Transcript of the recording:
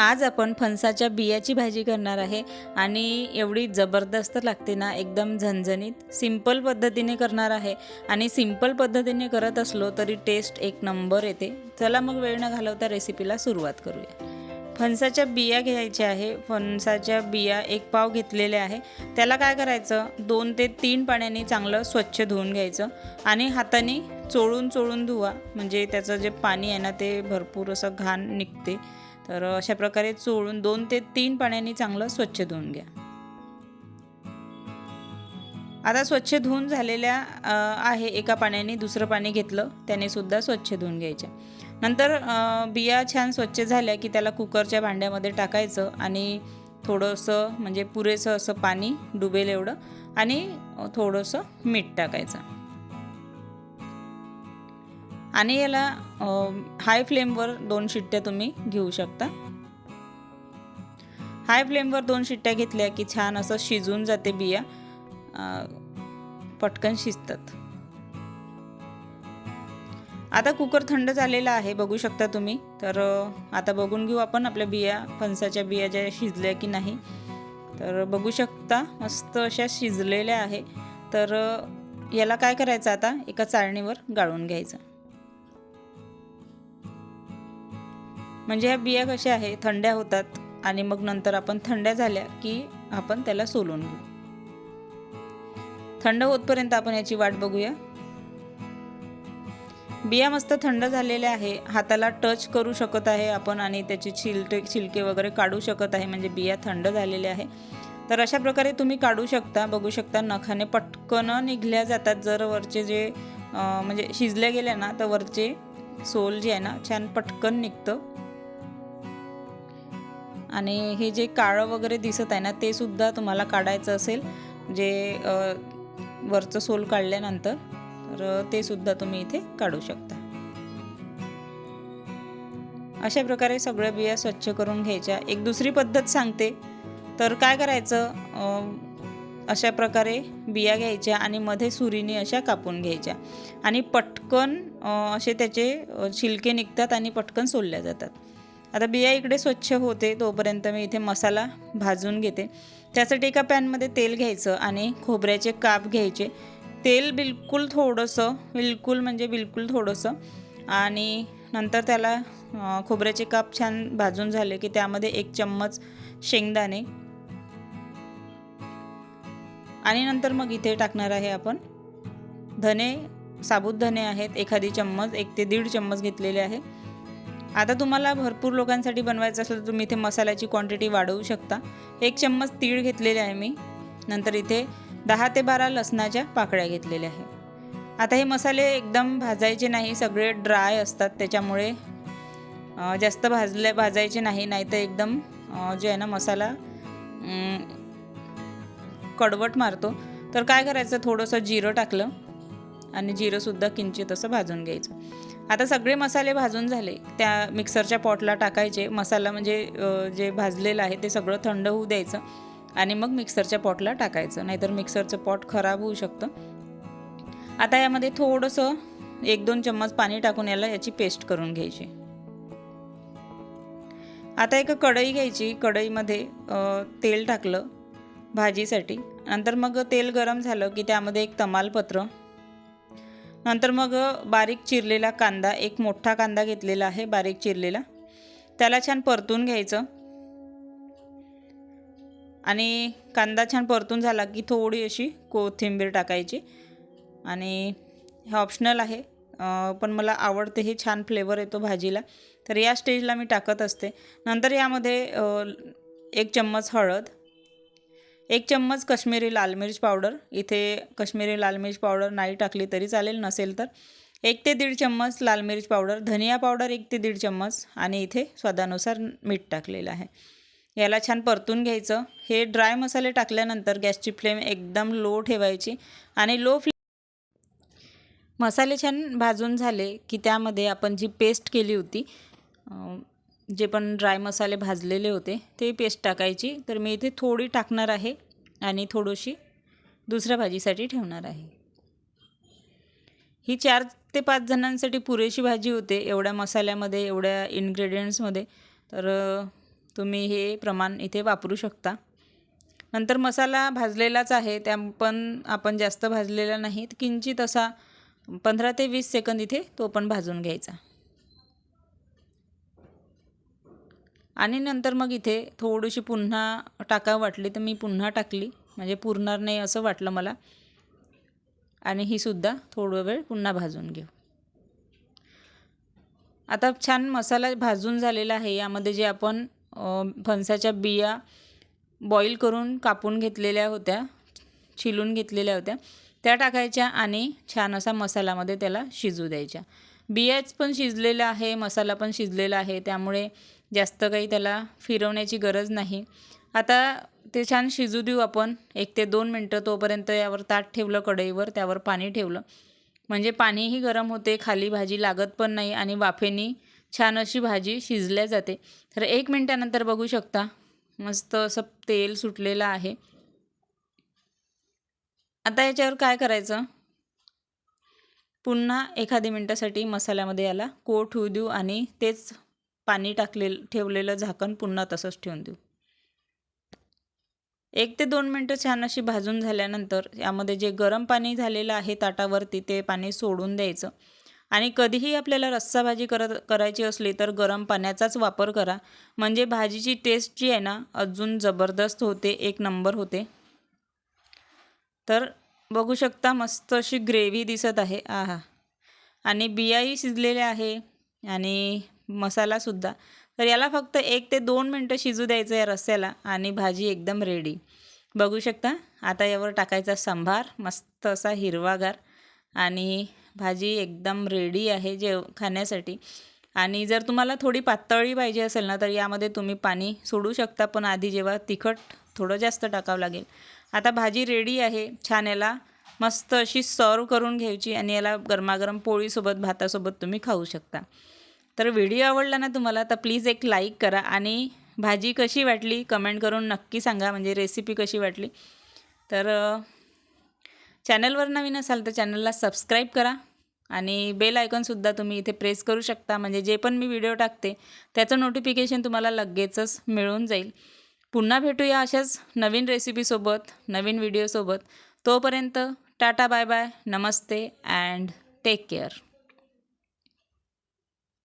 आज आपण फणसाच्या बियाची भाजी करणार आहे आणि एवढी जबरदस्त लागते ना एकदम झणझणीत सिंपल पद्धतीने करणार आहे. आणि सिंपल पद्धतीने करत असलो तरी टेस्ट एक नंबर येते. चला मग वेळ न घालवता रेसिपीला सुरुवात करूया. फणसाच्या बिया घ्यायच्या आहे. फणसाच्या बिया एक पाव घेतलेले आहे. त्याला काय करायचं? दोन ते तीन पाण्याने चांगलं स्वच्छ धुवून घ्यायचं. आणि हाताने चोळून चोळून धुवा. म्हणजे त्याचं जे पाणी आहे ना ते भरपूर असं घाण निघते. तर अशा प्रकारे चोळून दोन ते तीन पाण्याने चांगलं स्वच्छ धुवून घ्या. आता स्वच्छ धुवून झालेल्या आहे एका पाण्याने दुसरं पाणी घेतलं त्याने सुद्धा स्वच्छ धुवून घ्यायच्या नंतर बिया छान स्वच्छ झाल्या की त्याला कुकरच्या भांड्यामध्ये टाकायचं आणि थोडंसं म्हणजे पुरेसं असं पाणी डुबेल एवढं आणि थोडंसं मीठ टाकायचं. आणि याला हाय फ्लेमवर दोन शिट्ट्या तुम्ही घेऊ शकता. हाय फ्लेमवर दोन शिट्ट्या घेतल्या की छान असं शिजून जाते बिया. पटकन शिजतात. आता कुकर थंड झालेला आहे बघू शकता तुम्ही. तर आता बघून घेऊ आपण आपल्या बिया फणसाच्या बिया ज्या शिजल्या की नाही. तर बघू शकता मस्त अशा शिजलेल्या आहे. तर याला काय करायचं आता? एका चाळणीवर गाळून घ्यायचं. म्हणजे ह्या बिया कशा आहे? थंड्या होतात आणि मग नंतर आपण थंड्या झाल्या की आपण त्याला सोलून घेऊ. थंड होतपर्यंत आपण याची वाट बघूया. बिया मस्त थंड झालेल्या आहे. हाताला टच करू शकत आहे आपण आणि त्याचे छिलटे छिलके वगैरे काढू शकत आहे म्हणजे बिया थंड झालेल्या आहे. तर अशा प्रकारे तुम्ही काढू शकता बघू शकता नखाने पटकन निघल्या जातात. जर वरचे जे म्हणजे शिजल्या गेल्या ना तर वरचे सोल जे आहे ना छान पटकन निघतं. आणि हे जे काळं वगैरे दिसत आहे ना ते सुद्धा तुम्हाला काढायचं असेल. जे वरचं सोल काढल्यानंतर तर ते सुद्धा तुम्ही इथे काढू शकता. अशा प्रकारे सगळ्या बिया स्वच्छ करून घ्यायच्या. एक दुसरी पद्धत सांगते. तर काय करायचं? अशा प्रकारे बिया घ्यायच्या आणि मध्ये सुरीने अशा कापून घ्यायच्या. आणि पटकन असे त्याचे छिलके निघतात आणि पटकन सोलल्या जातात. आता बिया इकडे स्वच्छ होते तोपर्यंत मी इथे मसाला भाजून घेते. त्यासाठी एका पॅनमध्ये तेल घ्यायचं आणि खोबऱ्याचे काप घ्यायचे. तेल बिलकुल थोडंसं बिलकुल म्हणजे बिलकुल थोडंसं. आणि नंतर त्याला खोबऱ्याचे काप छान भाजून झाले की त्यामध्ये एक चम्मच शेंगदाणे. आणि नंतर मग इथे टाकणार आहे आपण धने साबुत धने आहेत. एखादी चम्मच एक ते दीड चम्मच घेतलेले आहे. आता तुम्हाला भरपूर लोकांसाठी बनवायचं असलं तर तुम्ही इथे मसाल्याची क्वांटिटी वाढवू शकता. एक चम्मच तीळ घेतलेले आहे मी. नंतर इथे दहा ते बारा लसणाच्या पाकळ्या घेतलेल्या आहे. आता हे मसाले एकदम भाजायचे नाही सगळे ड्राय असतात. त्याच्यामुळे जास्त भाजले भाजायचे नाही नाहीतर एकदम जे आहे ना मसाला कडवट मारतो. तर काय करायचं? थोडंसं जिरं टाकलं. आणि जिरंसुद्धा किंचित असं भाजून घ्यायचं. आता सगळे मसाले भाजून झाले त्या मिक्सरच्या पॉटला टाकायचे मसाला म्हणजे जे भाजलेलं आहे ते सगळं थंड होऊ द्यायचं आणि मग मिक्सरच्या पॉटला टाकायचं नाहीतर मिक्सरचं पॉट खराब होऊ शकतं. आता यामध्ये थोडंसं एक दोन चम्मच पाणी टाकून याला याची पेस्ट करून घ्यायची. आता एक कढई घ्यायची कढईमध्ये तेल टाकलं भाजीसाठी. नंतर मग तेल गरम झालं की त्यामध्ये एक तमालपत्र नंतर मग बारीक चिरलेला कांदा एक मोठा कांदा घेतलेला आहे बारीक चिरलेला. त्याला छान परतून घ्यायचं. आणि कांदा छान परतून झाला की थोडी अशी कोथिंबीर टाकायची. आणि हे ऑप्शनल आहे. पण मला आवडते हे छान फ्लेवर येतो भाजीला. तर या स्टेजला मी टाकत असते. नंतर यामध्ये एक चम्मच हळद. एक चम्मच कश्मीरी लाल मिर्च पावडर. इथे कश्मीरी लाल मिर्च पावडर नाही टाकली तरी चालेल नसेल तर. एक ते दीड चम्मच लाल मिरच पावडर धनिया पावडर एक ते दीड चम्मच आणि इथे स्वादानुसार मीठ टाकलेलं आहे. याला छान परतून घ्यायचं. हे ड्राय मसाले टाकल्यानंतर गॅसची फ्लेम एकदम लो ठेवायची आणि लो फ्लेम मसाले छान भाजून झाले की त्यामध्ये आपण जी पेस्ट केली होती जे पण ड्राय मसाले भाजलेले होते ते पेस्ट टाकायची. तर मी इथे थोडी टाकणार आहे आणि थोडीशी दुसऱ्या भाजीसाठी ठेवणार आहे. ही चार ते पाच जणांसाठी पुरेशी भाजी होते एवढ्या मसाल्यामध्ये एवढ्या इन्ग्रेडियंट्समध्ये तर तुम्ही हे प्रमाण इथे वापरू शकता. नंतर मसाला भाजलेलाच आहे त्या पण आपण जास्त भाजलेला नाही. किंचित असा पंधरा ते वीस सेकंद इथे तो पण भाजून घ्यायचा. आणि नंतर मग इथे थोडीशी पुन्हा टाकावं वाटली तर मी पुन्हा टाकली. म्हणजे पुरणार नाही असं वाटलं मला. आणि ही सुद्धा थोडं वेळ पुन्हा भाजून घेऊ. आता छान मसाला भाजून झालेला आहे. यामध्ये जे आपण फणसाच्या बिया बॉईल करून कापून घेतलेल्या होत्या छिलून घेतलेल्या होत्या त्या टाकायच्या आणि छान असा मसाल्यामध्ये त्याला शिजू द्यायच्या. बियाच पण शिजलेला आहे मसाला पण शिजलेला आहे. त्यामुळे जास्त काही त्याला फिरवण्याची गरज नाही. आता ते छान शिजू देऊ आपण. एक ते दोन मिनटं तोपर्यंत यावर ताट ठेवलं कढईवर त्यावर पाणी ठेवलं. म्हणजे पाणीही गरम होते खाली भाजी लागत पण नाही आणि वाफेनी छान अशी भाजी शिजल्या जाते. तर एक मिनटानंतर बघू शकता. मस्त असं तेल सुटलेलं आहे. आता याच्यावर काय करायचं? पुन्हा एखादी मिनटासाठी मसाल्यामध्ये याला कोट होऊ देऊ आणि तेच पाणी टाकले ठेवलेलं झाकण पुन्हा तसंच ठेवून देऊ. एक ते दोन मिनटं छान अशी भाजून झाल्यानंतर यामध्ये जे गरम पाणी झालेलं आहे ताटावरती ते पाणी सोडून द्यायचं. आणि कधीही आपल्याला रस्सा भाजी करत करायची असली तर गरम पाण्याचाच वापर करा. म्हणजे भाजीची टेस्ट जी आहे ना अजून जबरदस्त होते एक नंबर होते. तर बघू शकता मस्त अशी ग्रेव्ही दिसत आहे. आहा. आणि बियाही शिजलेल्या आहे. आणि मसालासुद्धा तर याला फक्त एक ते दोन मिनटं शिजू द्यायचं या रस्स्याला आणि भाजी एकदम रेडी बघू शकता आता यावर टाकायचा सांभार मस्त असा हिरवागार आणि भाजी एकदम रेडी आहे जेव खाण्यासाठी. आणि जर तुम्हाला थोडी पातळी पाहिजे असेल ना तर यामध्ये तुम्ही पाणी सोडू शकता पण आधी जेव्हा तिखट थोडं जास्त टाकावं लागेल. आता भाजी रेडी आहे छान याला मस्त अशी सर्व करून घ्यायची आणि याला गरमागरम पोळीसोबत भातासोबत तुम्ही खाऊ शकता. तर व्हिडिओ आवडला ना तुम्हाला तर प्लीज एक लाईक करा. आणि भाजी कशी वाटली कमेंट करून नक्की सांगा म्हणजे रेसिपी कशी वाटली. तर चॅनलवर नवीन असाल तर चॅनलला सबस्क्राईब करा. आणि बेल आयकॉनसुद्धा तुम्ही इथे प्रेस करू शकता. म्हणजे जे पण मी व्हिडिओ टाकते त्याचं नोटिफिकेशन तुम्हाला लगेचच मिळून जाईल. पुन्हा भेटूया अशाच नवीन रेसिपीसोबत नवीन व्हिडिओसोबत तोपर्यंत टाटा बाय बाय नमस्ते अँड टेक केअर.